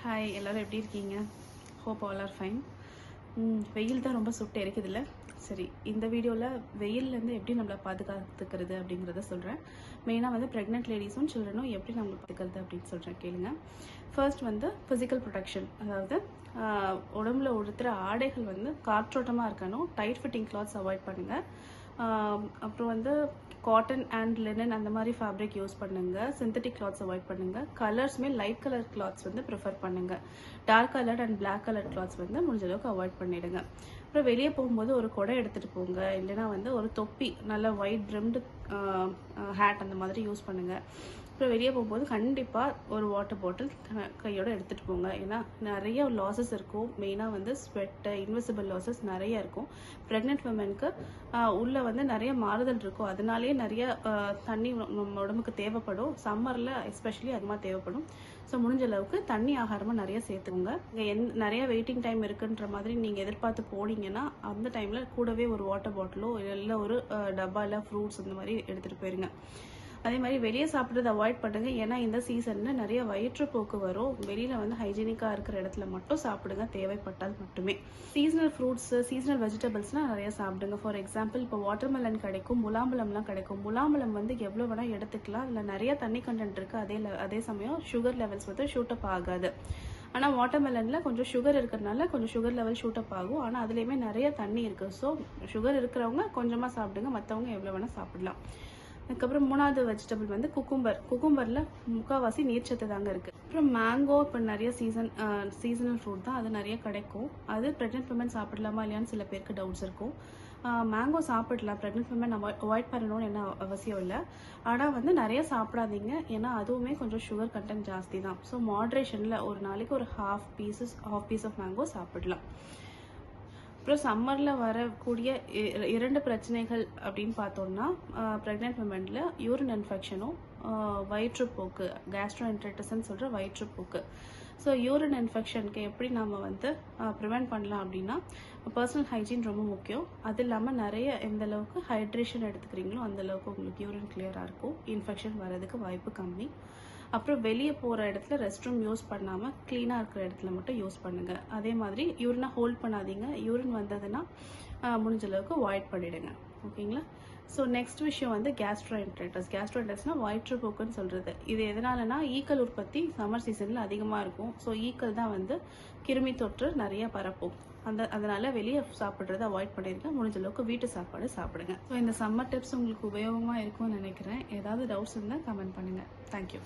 Hi எல்லோரும் எப்படி இருக்கீங்க? ஹோப் ஆல் ஆர் ஃபைன் வெயில் தான் ரொம்ப சுட்டு எரிக்குதுல்ல? சரி இந்த வீடியோவில் வெயில்லேருந்து எப்படி நம்மளை பாதுகாத்துக்கிறது அப்படிங்கிறத சொல்கிறேன் மெயினாக வந்து ப்ரெக்னென்ட் லேடிஸும் சில்ட்ரனும் எப்படி நம்மளை பார்த்துக்கிறது அப்படின்னு சொல்கிறேன் கேளுங்க. ஃபர்ஸ்ட் வந்து ஃபிசிக்கல் ப்ரொடெக்ஷன் அதாவது உடம்புல உடுத்துகிற ஆடைகள் வந்து காற்றோட்டமாக இருக்கணும். டைட் ஃபிட்டிங் கிளாத்ஸ் அவாய்ட் பண்ணுங்கள் அப்புறம் வந்து காட்டன் அண்ட் லினன் அந்த மாதிரி ஃபேப்ரிக் யூஸ் பண்ணுங்கள் சிந்தட்டிக் கிளாத்ஸ் அவாய்ட் பண்ணுங்கள் கலர்ஸுமே லைட் கலர் கிளாத்ஸ் வந்து ப்ரிஃபர் பண்ணுங்கள் dark colour and black colour clothes வந்து முடிஞ்ச அளவுக்கு அவாய்ட் பண்ணிடுங்க. அப்புறம் வெளியே போகும்போது ஒரு குடை எடுத்துகிட்டு போங்க. இல்லைன்னா வந்து ஒரு தொப்பி நல்ல ஒயிட் ப்ரிம்டு ஹேட் அந்த மாதிரி யூஸ் பண்ணுங்கள் அப்புறம் வெளியே போகும்போது கண்டிப்பாக ஒரு வாட்டர் பாட்டில் கையோடு எடுத்துகிட்டு போங்க. ஏன்னா நிறைய லாசஸ் இருக்கும். மெயினாக வந்து ஸ்வெட்டு இன்வெசிபிள் லாசஸ் நிறைய இருக்கும். ப்ரெக்னென்ட் உமனுக்கு உள்ளே வந்து நிறைய மாறுதல் இருக்கும். அதனாலேயே நிறைய தண்ணி நம்ம உடம்புக்கு தேவைப்படும். சம்மரில் எஸ்பெஷலி அதிகமாக தேவைப்படும். ஸோ முடிஞ்ச அளவுக்கு தண்ணி ஆகாரமாக நிறைய சேர்த்துக்கோங்க. இங்கே எந் நிறைய வெயிட்டிங் டைம் இருக்குன்ற மாதிரி நீங்கள் எதிர்பார்த்து போனீங்கன்னா அந்த டைமில் கூடவே ஒரு வாட்டர் பாட்டிலோ இல்லை ஒரு டப்பா இல்லை ஃப்ரூட்ஸ் இந்த மாதிரி எடுத்துகிட்டு போயிருங்க. அதே மாதிரி வெளியே சாப்பிட்றத அவாய்ட் பண்ணுங்க ஏன்னா இந்த சீசனில் நிறைய வயிற்றுப்போக்கு வரும். வெளியில் வந்து ஹைஜீனிக்காக இருக்கிற இடத்துல மட்டும் சாப்பிடுங்க. தேவைப்பட்டால் மட்டுமே. சீசனல் ஃப்ரூட்ஸ் சீசனல் வெஜிடபிள்ஸ்லாம் நிறைய சாப்பிடுங்க. ஃபார் எக்ஸாம்பிள் இப்போ வாட்டர்மெலன் கிடைக்கும் முலாம்பழம்லாம் கிடைக்கும். முலாம்பழம் வந்து எவ்வளோ வேணால் எடுத்துக்கலாம். அதில் நிறைய தண்ணி கண்டென்ட் இருக்குது அதே அதே சமயம் சுகர் லெவல்ஸ் வந்து ஷூட் அப் ஆகாது. ஆனால் வாட்டர்மெலனில் கொஞ்சம் சுகர் இருக்கிறதுனால கொஞ்சம் சுகர் லெவல் ஷூட் அப் ஆகும். ஆனால் அதுலேயுமே நிறைய தண்ணி இருக்குது ஸோ சுகர் இருக்கிறவங்க கொஞ்சமாக சாப்பிடுங்க. மற்றவங்க எவ்வளோ வேணால் சாப்பிடலாம். அதுக்கப்புறம் மூணாவது வெஜிடபிள் வந்து குக்கும்பர் குக்கும்பரில் முக்கால்வாசி நீர்ச்சத்து தாங்க இருக்குது அப்புறம் மேங்கோ இப்போ நிறைய சீசன் சீசனல் ஃப்ரூட் தான். அது நிறைய கிடைக்கும். அது ப்ரெக்னென்ட் விமன் சாப்பிடலாமா இல்லையான்னு சில பேருக்கு டவுட்ஸ் இருக்கும். மேங்கோ சாப்பிடலாம். ப்ரெக்னென்ட் உமன் அவாய்ட் பண்ணணும்னு என்ன அவசியம் இல்லை. ஆனால் வந்து நிறைய சாப்பிடாதீங்க. ஏன்னா அதுவுமே கொஞ்சம் சுகர் கண்டென்ட் ஜாஸ்தி தான். ஸோ மாட்ரேஷனில் ஒரு நாளைக்கு ஒரு half pieces half piece of mango சாப்பிடலாம். அப்புறம் சம்மரில் வரக்கூடிய இ- இரண்டு பிரச்சனைகள் அப்படின்னு பார்த்தோம்னா ப்ரெக்னென்ட் உமனில் யூரின் இன்ஃபெக்ஷனும் வயிற்றுப்போக்கு கேஸ்ட்ரோஎன்ட்ரைட்டிஸ்ன்னு சொல்கிற வயிற்றுப்போக்கு. ஸோ யூரின் இன்ஃபெக்ஷனுக்கு எப்படி நம்ம வந்து ப்ரிவெண்ட் பண்ணலாம் அப்படின்னா பர்சனல் ஹைஜீன் ரொம்ப முக்கியம். அது இல்லாமல் நிறைய எந்த அளவுக்கு ஹைட்ரேஷன் எடுத்துக்கிறீங்களோ அந்த அளவுக்கு உங்களுக்கு யூரின் கிளியராக இருக்கும். இன்ஃபெக்ஷன் வர்றதுக்கு வாய்ப்பு கம்மி. அப்புறம் வெளியே போகிற இடத்துல ரெஸ்ட் ரூம் யூஸ் பண்ணாமல் க்ளீனாக இருக்கிற இடத்துல மட்டும் யூஸ் பண்ணுங்கள் அதே மாதிரி யூரினை ஹோல்ட் பண்ணாதீங்க. யூரின் வந்ததுன்னா முடிஞ்ச அளவுக்கு அவாய்ட் பண்ணிவிடுங்க ஓகேங்களா? ஸோ நெக்ஸ்ட் விஷயம் வந்து கேஸ்ட்ரோஎன்ட்ரைட்டஸ் கேஸ்ட்ரோஎன்ட்ரைட்ஸ்னால் வயிற்றுப்போக்குன்னு சொல்கிறது இது எதனாலனா ஈக்கள் உற்பத்தி சம்மர் சீசனில் அதிகமாக இருக்கும். ஸோ ஈக்கள் தான் வந்து கிருமி தொற்று நிறைய பரப்பும். அந்த அதனால் வெளியே சாப்பிட்றத அவாய்ட் பண்ணிடுங்க. முடிஞ்ச அளவுக்கு வீட்டு சாப்பாடு சாப்பிடுங்க. ஸோ இந்த சம்மர் டிப்ஸ் உங்களுக்கு உபயோகமாக இருக்கும்னு நினைக்கிறேன். ஏதாவது டவுட்ஸ் இருந்தால் கமெண்ட் பண்ணுங்கள் தேங்க்யூ